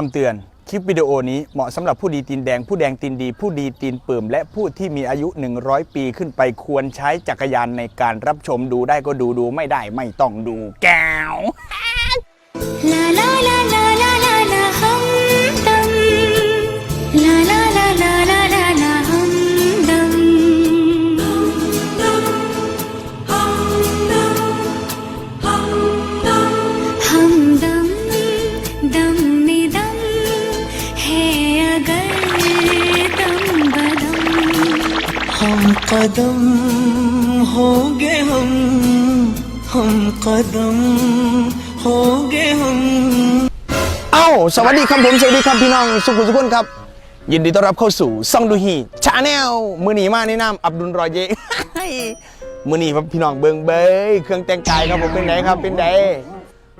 คำเตือน คลิปวิดีโอนี้เหมาะสำหรับผู้ดีตีนแดง ผู้แดงตีนดี ผู้ดีตีนเปิ่ม และผู้ที่มีอายุ 100 ปีขึ้นไปควรใช้จักรยานในการรับชมดูได้ก็ดูดูไม่ได้ไม่ต้องดูแก้ว कदम होंगे हम हम कदम होंगे हम เอ้าสวัสดีครับผมสวัสดีครับพี่น้องสุขุมสุขคนครับ ยินดีต้อนรับเข้าสู่ซ่องดูฮีชาแนลมือหนีมาในนามอับดุลรอยเย มือหนีครับพี่น้องเบิงเบยเครื่องแต่งกายครับผมเป็นไหนครับเป็นไหน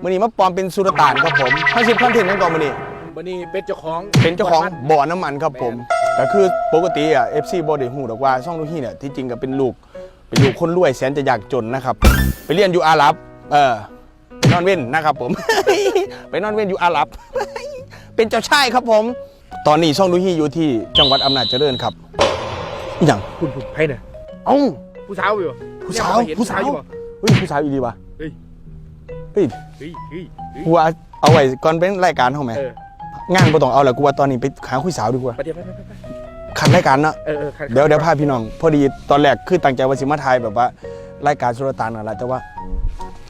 มือหนีมาปลอมเป็นสุลต่านครับผมข้าสิบคอนเทนต์นั่นก่อนมือหนี วันนี้เป็นเจ้าของ เป็นเจ้าของบ่อน้ำมันครับผม แต่คือปกติอะ FC บอดี้หูดอกว่าช่องดูฮีเนี่ยที่จริงก็เป็นลูกเป็นลูกคนรวยแสนจะยากจนนะครับ ไปเรียนอยู่อาหรับเออไปนอนเว้นนะครับผม ไปนอนเว้นอยู่อาหรับ เป็นเจ้าชายครับผม ตอนนี้ช่องดูฮีอยู่ที่จังหวัดอำนาจเจริญครับอหย่างคุณคุณให้น่ะเอ้าผู้สาวอยู่ผู้สาวเนี่ยเขเห็นผู้สาวอยู่บ่เฮ้ยผู้สาวอีดีวะเฮ้ยเฮ้ยเฮ้ยเฮ้ยเฮ้ยกูว่าเอาไว้ก่อนเป็นรายการเขาไหมเออ งานบ่ต้องเอาแล้วกูว่าตอนนี้ไปหาคุยสาวดีกว่าไปเดี๋ยวไปไปไปไปขัดรายการเนาะเออเออครับเดี๋ยวเดี๋ยวพาพี่น้อง พอดีตอนแรกคือตั้งใจว่าสิมาทายแบบว่ารายการสุลต่านอะไรแต่ว่า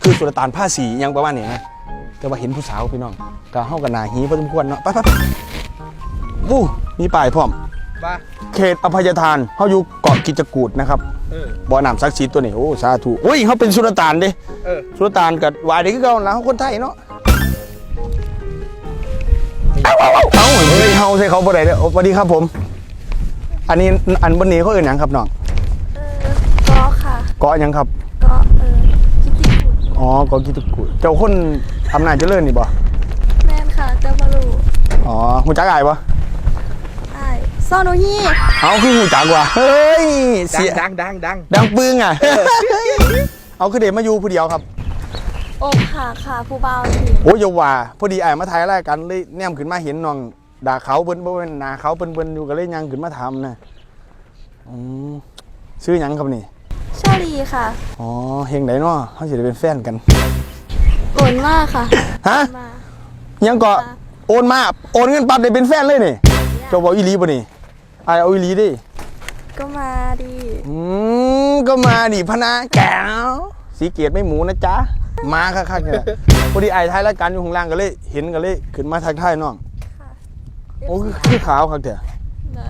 คือสุลต่านผ้าสีอิหยังประมาณนี้นะแต่ว่าเห็นผู้สาวพี่น้องก็เฮากันนาหีพอสมควรเนาะไปไปไปวู้มีป้ายพร้อมมาเขตอภัยทานเฮาอยู่เกาะกิจกูดนะครับเออบ่อน้ำศักดิ์สิทธิ์ตัวนี้โอ้สาธุโอ้ยเขาเป็นสุลต่านเด้ เออ สุลต่านกับวายเด็กคือเก่าแล้วคนไทยเนาะ เอาเอาเอาเอาเฮ้ยเฮาใส่เขาบ่ได้เด้อโอ้สวัสดีครับผม อันนี้อันบนนี้เขาเอ่นหยังครับน้องเออก็ค่ะ เกาะหยังครับ ก็เออคิดติดขุดอ๋อเกาะกิจกูดเจ้าคนอำนาจเจริญนี่บ่แม่นค่ะเจ้าบาลูอ๋อหูจักอายบ่ไอ้ายซ่อนโนฮีเอาคือหูจักว่ะเฮ้ยดัเสีงยดังดังดังดังปึ้งอะ เอาคือเดมาอยู่ผู้เดียวครับ อกหักค่ะผู้บ่าวทีโอ้ยอย่าว่าพอดีไอ้ายมาถ่ายรายการเลยแนมขึ้นมาเห็นน้องด่าเขาเปิ้นบ่เป็นหนาเขาเปิ้นเปิ้นอยู่ก็เลยยังขึ้นมาถามนะอืมชื่อหยังครับนี่ชาลีค่ะอ๋อเฮงไดเนาะเฮาสิได้เป็นแฟนกัน โอนมากค่ะฮะ มา ยังก็โอนมา โอนเงินปั๊บได้เป็นแฟนเลยนี่เจ้าบอกอีหลีบ่นี่ไอ้ายเอาอีหลีดิก็มาดีอืมก็มาดิพะนะแก้วสีเกียรติไม่หมูนะจ๊ะ มาคักๆเนี่ยพอดีไอ้ายถ่ายรายการอยู่ข้างล่างก็เลย เห็นก็เลยขึ้นมาทักทายน้องค่ะโอ้คือคือขาวครับเถอะนะ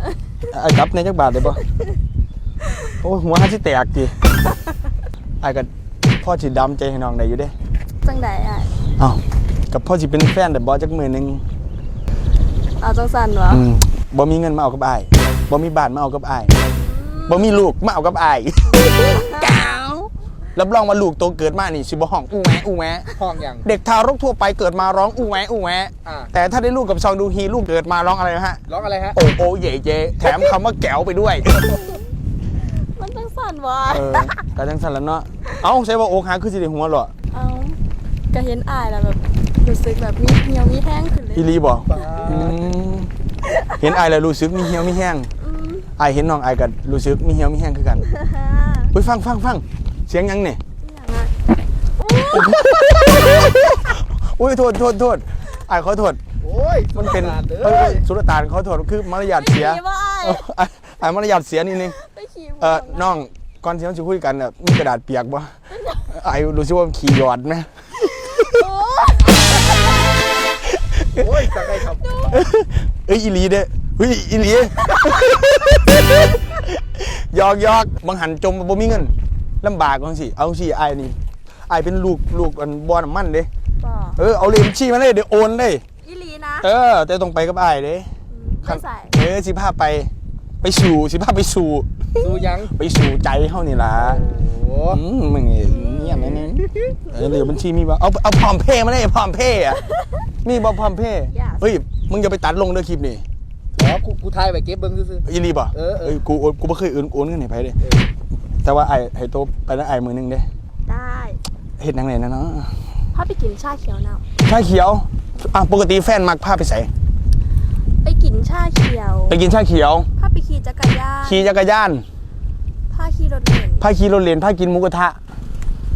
ไอ้กับในจักบาทเลยปะโอ้ยหัวห้าสิแตกจีไอ้กับพ่อจีดำใจให้น้องได้อยู่เด้จังไดไอ้ายเอ้ากับพ่อจีเป็นแฟนแต่บอจักมือหนึงเอาจังสันวะอืมบ่มีเงินมาเอากับไอ้ายบ่มีบ้านมาเอากับไอ้ายบ่มีลูกมาเอากับไอ้ายแก้ว รับรองว่าลูกโตเกิดมานี่สิบ่ห้องอู้แหวะอู้แหวะห้องอย่างเด็กทารกทั่วไปเกิดมาร้องอู้แหวะอู้แหวะอ่า แต่ถ้าได้ลูกกับซองดูฮีลูกเกิดมาร้องอะไรนะฮะ ร้องอะไรฮะ โอโอเย่เย่แถมคำว่าแก้วไปด้วย มันจังสันวะเออกาจังสันแล้วเนาะ เอ้าใช่ว่าโอกหักคือสิได้หัวเหรอเอาก็เห็นอายแล้วแบบรู้สึกแบบมีเหี่ยวมีแห้งขึ้นเลยอีหลีบอกเห็นไอายแล้วรู้สึกมีเหี่ยวมีแห้งอืมไอายเห็นน้องไอายก็รู้สึกมีเหี่ยวมีแห้งคือกันฮ่าเฮ้ยฟังฟังฟัง เสียงหยังเนี่ยอย่างอะอุ้ยโทษโทษโทษไอายขอโทษโอ้ยมันเป็นเด้เอออสุลต่านขอโทษคือมารยาทเสียขี่บ่ไอ้ายเออไอ้ไอายมารยาทเสียนิดนึงไปขี่เออน้องก่อนที่เราจะคุยกันน่ะมีกระดาษเปียกบ่ไอายรู้สึกว่ามันขี่หยอดไหมโอ้ยสักไงครับเอ้ยอีหลีเด้อเฮ้ยอีหลีหยอกหยอกบางหันจมบ่มีเงิน ลำบากจังสิเอาสิไอ้ายนี่ไอ้ายเป็นลูกลูกอันบ่อน้ำมันเด้บ่เออเอาเลขบัญชีมาเลยเดี๋ยวโอนเลยอีหลีนะเออ แต่ต้องไปกับไอ้ายเด้ไม่ใส่เออสิพาไป ไปสู่สิพาไปสู่ดูยังไปสู่ใจเฮานี่ล่ะโอ้อืมมึงนี่เงียบแน่ๆเออเลขบัญชีมีบ่เอาเอาพร้อมเพย์มาได้พร้อมเพย์อะมีบ่พร้อมเพย์เฮ้ยมึงอย่าไปตัดลงเด้อคลิปนี่เหรอกูกูทายไปเก็บเบิ้งซื่อยินดีป่ะเออเออยกูโอนกูไม่เคยโอนโอนเงินให้ไผเลยๆเออ แต่ว่าไอ้ไอ้โตะไปแล้วไอ้มือหนึงเด้ได้เฮ็ดหนังไหนนะเนาะพ่อไปกินชาเขียวน้ชาเขียวอะปกติแฟนมักพาไปใส่ำไปกินชาเขียวไปกินชาเขียว พาไปขี่จักรยานขี่จักรยานพาขี่รถเล่นพาขี่รถเลนพากินหมูกระทะ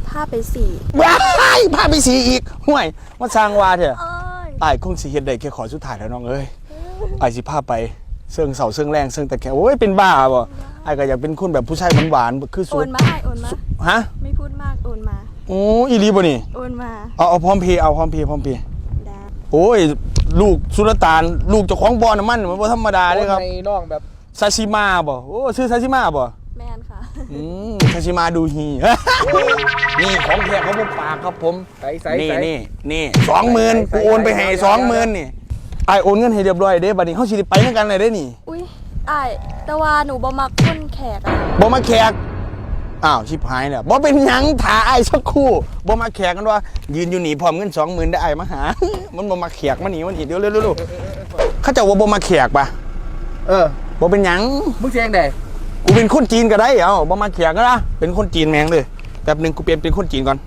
พาไปสี่ว้ายพาไปสีอีกห่วยมาสร้างวาเถอะ เอ้ย ไอ้ายคงสิเฮ็ดได้แค่ขอสุดท้ายแล้วน้องเอ้ยไอ้ายสิพาไป เสื่องเสาเสื่องแรงเสื่องแต่แค่โอ้ยเป็นบ้าบ่ไอ้ายก็อยากเป็นคนแบบผู้ชายหวานๆคือโอสุดนมาไอโอนมา ฮะไม่พูดมากโอนมา โอ้อีหลีบ่นี่โอนมาเอาเอาพร้อมเพย์เอาพร้อมเพย์พร้อมเพย์ได้โอ้ยลูกสุลต่านลูกเจ้าของบ่อน้ำมันมันบ่ธรรมดาเด้ครับในน้องแบบซาชิมาบ่โอ้ชื่อซาชิมาบ่ แมนค่ะ อืมซาชิมาดูฮี นี่ของแท้เขาบ่ปากครับผม ใส่ใส่นี่ใส่นี่นี่สองหมื่นใส่กูโอนไปให้ใส่ สองหมื่นนี่ ไอายโอนเงินให้เรียบร้อยเด้บัดนี้เขาสิได้ไปด้วยกันเลยเด้นี่อุ้ยไอายแต่ว่าหนูบ่มักคนแขกอะบ่มาแขกอ้าวชิบหายแล้วบ่เป็นหยังถาไอายสักครู่บ่มาแขกกันว่า ยืนอยู่หนีพร้อมเงินสองหมื่นได้ไอายมาหา มันบ่มาแขกมาหนีมันหนีเดี๋ยวเร็วๆๆเขาเจะว่าบ่มาแขกปะเออ บ่เป็นหยัง มึงเสียงไดกูเป็นคนจีนก็ได้ เอ้าบ่มาแขกก็นะเป็นคนจีนแมงเลยแป๊บหนึงกูเปลี่ยนเป็นคนจีนก่อน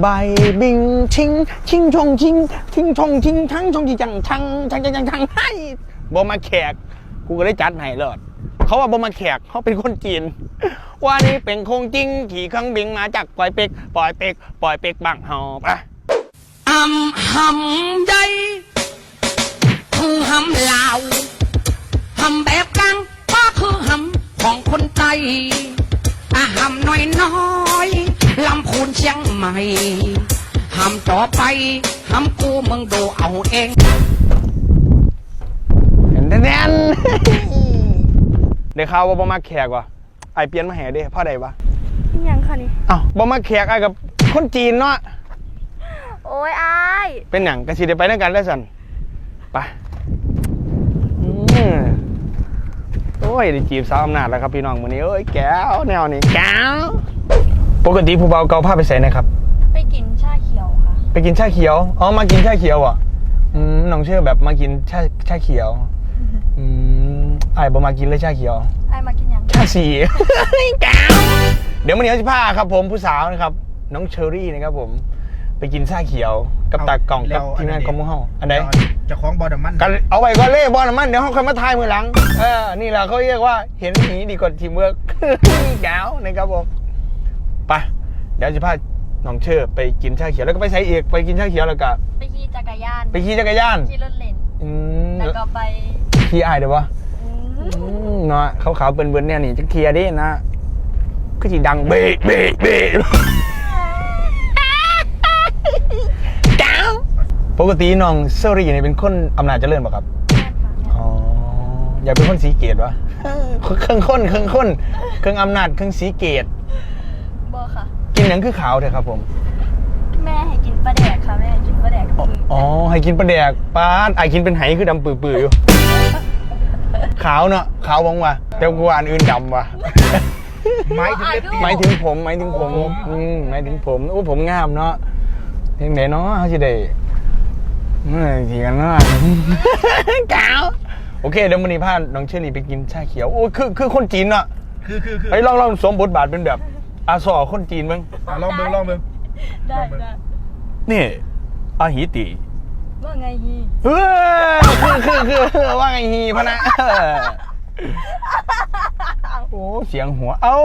ใบบิงชิงชิงชงชิงชิงชงชิงทั้งชงจีจังชังชังชังชังชังให้บ่มาแขก กูก็ได้จัดให้เลิศเขาว่าบ่มาแขกเขาเป็นคนจีน ว่านี่เป็นคงจริง ขี่เครื่องบินมาจากปล่อยเป็กปล่อยเป็กปล่อยเป็กบังเฮาปะอำหำใหญ่คือหำลาวหำแบบกลางก็คือหำของคนไทยอาหำน้อยน้อย ลำพูนเชียงใหม่หำต่อไปหำกูมึงดูเอาเองแน่นแน่นได้ข่าวว่าบ่มาแขกว่ะไอเปลี่ยนมาแห่เด้พ่อใดวะนี่ยังค่ะนี่อ้าวบ่มาแขกไอกับคนจีนเนาะโอ้ยอายเป็นหนังกระสีได้ไปด้วยกันได้สันไปอืมโอ้ยได้จีบสาวอำนาจแล้วครับพี่น้องวันนี้เอ้ยแก้วแนวนี้แก้ว ปกติผู้เบาเกาผ้าไปใส่นะครับ ไปกินชาเขียวค่ะ ไปกินชาเขียว อ๋อ มากินชาเขียวเหรอะอืมน้องเชื่อแบบมากินชาชาเขียว อืมไอ้ายบ่มากินเลยชาเขียว ไอายมากินยัง ชาสีแก้วเดี๋ยววันนี้เขาจะพาครับผมผู้สาวนะครับ น้องเชอรี่นะครับผม ไปกินชาเขียว กับตากล่องกับทีมงานคอมมูเฮาอันไหน เจะคล้าของบอดมันกันเอาไว้ก็เล่บอลน่ะมันเดี๋ยวเขาค่อยมาทายมือหลัง เออ นี่แหละเขาเรียกว่าเห็นหนีดีกว่าทีมเวิร์ก แก้วนะครับผม ไปเดี๋ยวจะพาน้องเชอร์ไปกินชาเขียวแล้วก็ไปใส่เอกไปกินชาเขียวแล้วก็ไปขี่จักรยานไปขี่จักรยานขี่รถเล่นอืมแล้วก็ไปขี่อายเดี๋ยววะอืมอืมเนาะเขาขาวๆเบิ่นๆเนี่ยนี่จะเคลียร์ดินะก็จีดังเบะเบะเบะแก้วปกติน้องเซอรี่นี่เป็นคนอำนาจเจริญป่ะครับแม่นค่ะแม่นอ๋ออยากเป็นคนสีเกตวะเครื่องข้นเครื่องข้นเครื่องอำนาจเครื่องสีเกตบ่ค่ะ กินหนังคือขาวเถอะครับผม แม่ให้กินปลาแดกค่ะแม่ให้กินปลาแดกคืออ๋อให้กินปลาแดกปลาดไอกินเป็นไหคือดำปื่อๆอยู่ ขาวเนาะขาวบ้งวะแต่กูว่าอันอื่นดำวะไม้ถึงเล็บตีนหมายถึงผมหมายถึงผมอืมหมายถึงผมโอ้ผมงามเนาะเพียงไหนเนาะเขาจะได้เมื่อทีกันเนาะ ขาวโอเคเดี๋ยววันนี้พาน้องเชอรี่ไปกินชาเขียวโอ้คือคือคนจีนเนาะคือคือคือ ไอ้ยลองลองสวมบทบาทเป็นแบบ อาสอคนจีนมั้งอะลองเบิ่งลองเบิ่ง ได้ได้นี่อาหิติว่าไงฮีเออคือคือคือว่าไงฮีพะนะเออโอ้เสียงหัว เอ้า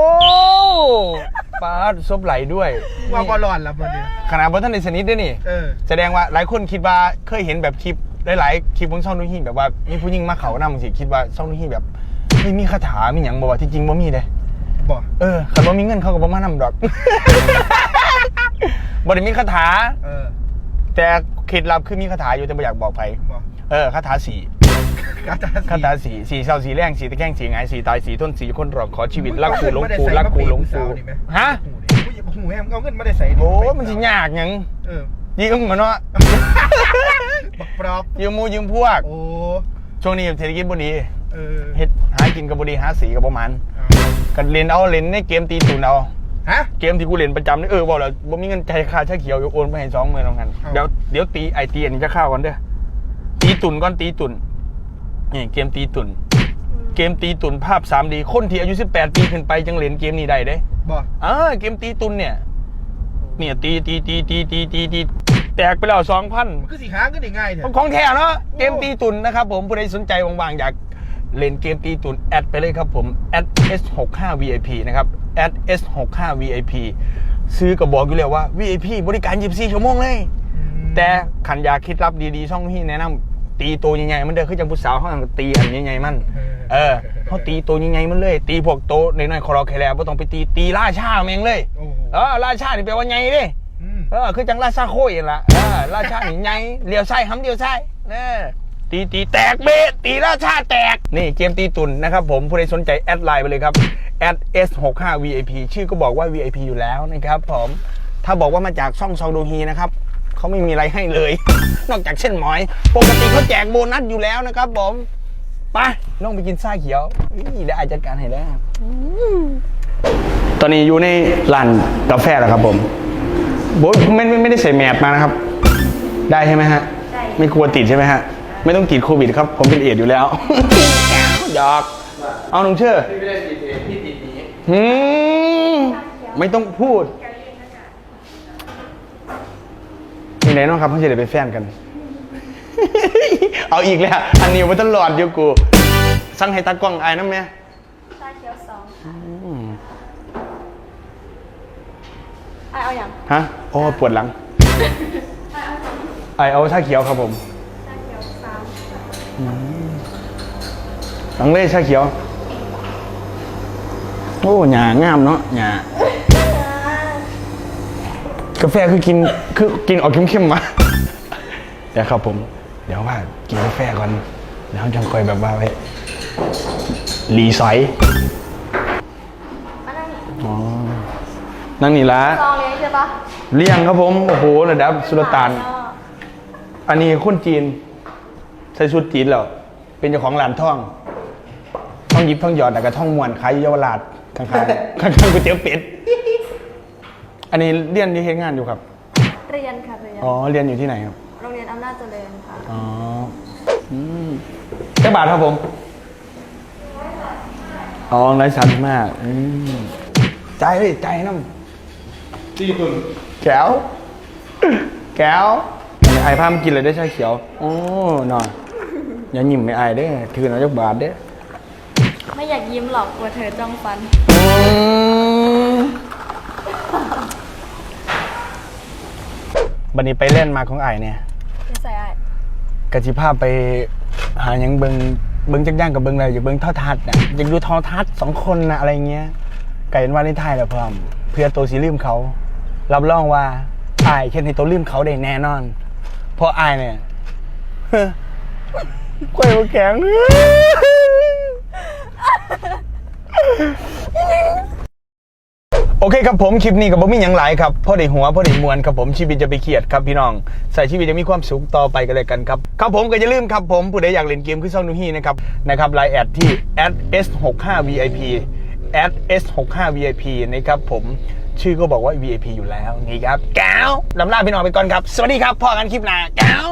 ปาดซบไหลด้วย ว่าบอลลอนแล้วมันเนี่ยขนาดบนท่านในสนิทด้วยนี่ เออ แสดงว่าหลายคนคิดว่าเคยเห็นแบบคลิปหลายๆคลิปของช่องนุ่งหินแบบว่ามีผู้หญิงมาเขานำสิคิดว่าช่องนุ่งหินแบบไม่มีคาถามีอย่างบอกว่าที่จริงบ่มีเลย บอกเออคันว่ามีเงินเขาก็บ่มานำดอกบ่ได้มีคาถา เออแต่เคล็ดลับคือมีคาถาอยู่แต่ไม่อยากบอกใครบอกเออคาถาสีกาตาคาถาสีสีเศร้าสีแรงสีตะแคงสีหงายสีตายสีทนสีคนรองขอชีวิตรักกูหลงกูรักกูหลงกูฮะหูแฮมเอาเงินมาได้ใส่โอ้มันสิยากหยังเออยืมมาเนาะบักปลอบยืมหมูยืมพวก โอ้ช่วงนี้เศรษฐกิจบ่ดีเออเฮ็ดหากินกับบ่ดีหาสีกับประมาณ กันเล่นเอาเล่นในเกมตีตุนเอาฮะ เกมที่กูเล่นประจำนี่เออบอกแล้วบ่มีเงินจ่ายค่าชาเขียวอยู่โอนไปให้2มื้อแล้วกันเอาเดี๋ยวเดี๋ยวตีไอตีอันนี้จะเข้ากันเด้อตีตุนก่อนตีตุนนี่เกมตีตุน เกมตีตุนภาพ 3D คนที่อายุ 18 ปีขึ้นไปจังเล่นเกมนี้ได้เด้บอกอ่าเกมตีตุนเนี่ย เนี่ยตีตีตีตีตีตีตีแตกไปแล้วสองพันมันคือสีหาเงินได้ง่ายเถอะของแท้เนาะเกมตีตุนนะครับผมผู้ใดสนใจว่างๆอยาก เล่นเกมตีตุนแอดไปเลยครับผมแอด S65 VIP นะครับแอด S65 VIP ซื้อก็บอกอยู่แล้วว่า VIP บริการ 24 ชั่วโมงเลย แต่ขันอยากคิดรับดีๆ ช่องที่แนะนำตีตัวใหญ่ๆมันเด้อคือจังผู้สาวเขาตีอันใหญ่ๆมันเออเขาตีตัวใหญ่ๆมันเลย ตีพวกโตวน้อยๆคอรอแคลร์ไม่ต้องไปตีตีล่าชาแมงเลยโอ้โหเออราชานี่แปลว่าไงเด้อืมเออคือจังราชาโคยนั่นละเออราชานี่ไงเลี้ยวซ้ายห้ำเลี้ยวซ้ายเออ ตีตีแตกเบะตีราชาแตก นี่เกมตีตุนนะครับผมผู้ใดสนใจแอดไลน์ไปเลยครับแอด S65 VIP ชื่อก็บอกว่า VIP อยู่แล้วนะครับผมถ้าบอกว่ามาจากช่องซองโดฮีนะครับเขาไม่มีอะไรให้เลย นอกจากเช่นหมอย ปกติเขาแจกโบนัสอยู่แล้วนะครับผมไปลงไปกินซ่าเขียวอี้ได้อาจัดการให้แล้วตอนนี้อยู่ในร้านกาแฟแล้วครับผมโบทไม่ไม่ไม่ได้ใส่แมสมานะครับ ได้ใช่ไหมฮะ ไม่กลัวติดใช่ไหมฮะ ไม่ต้องติดโควิดครับ ผมเป็นเอดส์อยู่แล้ว หยอก เอาหนุ่มเชื่อพี่ไม่ได้ติดเอดพี่ติดนี้หืมไม่ต้องพูดมีไหนน้องครับเพื่อจะได้เป็นแฟนกัน เอาอีกแล้ว อันนี้มันตลอดอยู่กู สั่งให้ตากล้องไอ้น้ำแม่ชาเขียวสองไอายเอาอย่าง ฮะ โอ้ปวดหลัง ไอเอาชาเขียวครับผม ชาเขียวสาม หลังเล่ชาเขียว โอ้หยางามเนาะหยากาแฟคือกินคือกินออกเข้มๆมาเดี๋ยวครับผม เดี๋ยวว่ากินกาแฟก่อนแล้วจังคอยแบบว่าไว้รีไซต์อันนั้นนี่อ๋อนั่งนี่ละซองเลี้ยงใช่ปะเลี้ยงครับผม โอ้โห ระดับสุลต่าน อันนี้คนจีนใส่ชุดจีนแล้วเป็นเจ้าของร้านท่องท่องยิบท่องหยอดแต่ก็ท่องมวนขายอยู่เยาวราชข้างๆข้างๆก๋วยเตี๋ยวเป็ดอันนี้เรียนที่เฮ็ดงานอยู่ครับ เรียนค่ะเรียนอ๋อเรียนอยู่ที่ไหนครับโรงเรียนอำนาจเจริญค่ะอ๋ออืมแค่บาทครับผมอ๋อไร้สันมากอืมใจเลยใจน้ำตีตุนแก้ว แก้วอันนี้ไอ้พามนกินเลยได้ชาเขียว โอ้หน่อย อย่าหยิ่มไม่ไอ้เด้อถือหน่อยจักบาทเด้อไม่อยากยิ้มหรอกกลัวเธอจ้องฟันบันนี้ไปเล่นมาของไอ้เนี่ยไม่ใส่ไอายกะจิภาพไปหาหยังเบิงเบิงจักย่างกับเบิงอะไรอยากเบิงทอทัศน์อะอยากดูทอทัศน์สองคนนะอะไรเงี้ยไก่เป็นวันในไทยแหละพร้อม เพื่อตัวสีลืมเขา รับรองว่าอายแค่ในตัวลืมเขาได้แน่นอนเพราะอายเนี่ย กล้วยบ่แข็งโอเคครับผมคลิปนี้กับผมมีอย่างหลายครับพ่อได้หัวพ่อได้มวลครับผมชีวิตจะไปเครียดครับพี่น้องใส่ชีวิตจะมีความสุขต่อไปกันเลยกันครับครับผมก็อย่าลืมครับผมผู้ใดอยากเล่นเกมคือซ่องนูฮีนะครับนะครับไลน์แอดที่ @s65vip @s65vip นะครับผมชื่อก็บอกว่า VIP อยู่แล้วนี่ครับแก้วลำลาพี่น้องไปก่อนครับ สวัสดีครับพ่อกันคลิปหน้าแก้ว